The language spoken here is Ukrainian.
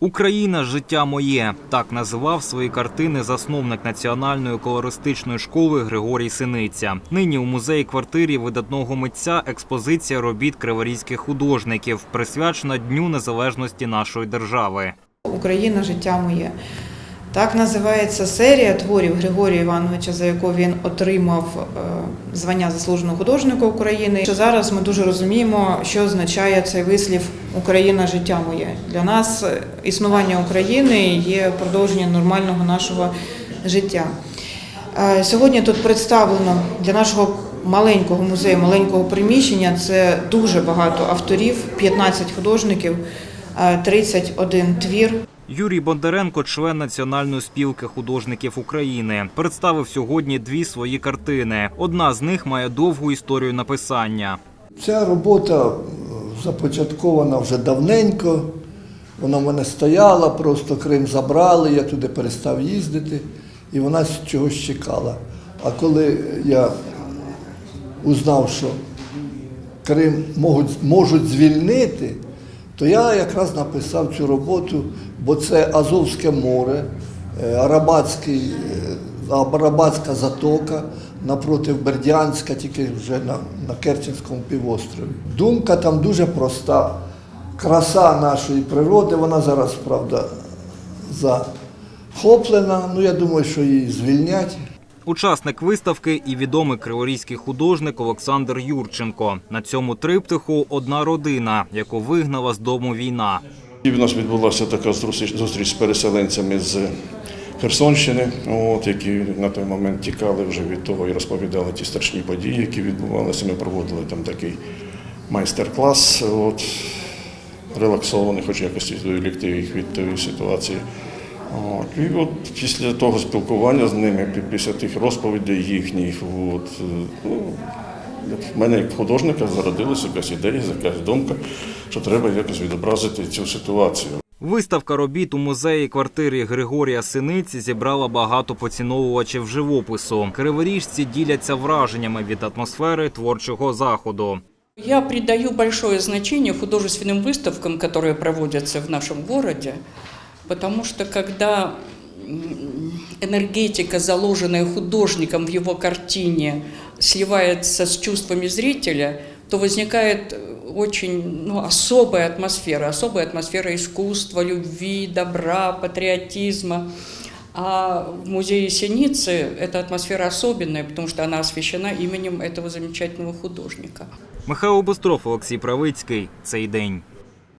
Україна життя моє так називав свої картини засновник національної колористичної школи Григорій Синиця. Нині у музеї квартирі видатного митця експозиція робіт криворізьких художників, присвячена Дню Незалежності нашої держави. Україна життя моє. Так називається серія творів Григорія Івановича, за яку він отримав е, звання заслуженого художника України. Що зараз ми дуже розуміємо, що означає цей вислів Україна життя моє. Для нас е, існування України є продовженням нормального нашого життя. Е, Сьогодні тут представлено для нашого маленького музею, маленького приміщення. Це дуже багато авторів, 15 художників, е, 31 твір. Юрій Бондаренко, член Національної спілки художників України, представив сьогодні дві свої картини. Одна з них має довгу історію написання. Ця робота започаткована вже давненько. Вона в мене стояла, просто Крим забрали, я туди перестав їздити, і вона чогось чекала. А коли я узнав, що Крим можуть, можуть звільнити, то я якраз написав цю роботу, бо це Азовське море, е, е, Арабатська затока напроти Бердянська, тільки вже на, на Керченському півострові. Думка там дуже проста. Краса нашої природи, вона зараз, правда, захоплена. Ну, я думаю, що її звільнять. Учасник виставки і відомий криворізький художник Олександр Юрченко. На цьому триптиху одна родина, яку вигнала з дому війна. В нас відбулася така зустріч з переселенцями з Херсонщини, от, які на той момент тікали вже від того і розповідали ті страшні події, які відбувалися. Ми проводили там такий майстер-клас, релаксований, хоч якось відволікти їх від тої ситуації. От, і от після того спілкування з ними, пі- після тих розповідей їхніх, от, е, ну, в мене як художника зародилася якась ідея, якась думка, що треба якось відобразити цю ситуацію. Виставка робіт у музеї квартири Григорія Синиці зібрала багато поціновувачів живопису. Криворіжці діляться враженнями від атмосфери творчого заходу. Я придаю большое значение художественным выставкам, которые проводятся в нашем городе, Потому что когда энергетика, заложенная художником в его картине, сливается с чувствами зрителя, то возникает э, очень ну, особая атмосфера, особая атмосфера искусства, любви, добра, патриотизма. А в музее Синицы эта атмосфера особенная, потому что она освящена именем этого замечательного художника. Михайло Бостров, Олексій Правицький. Цей день.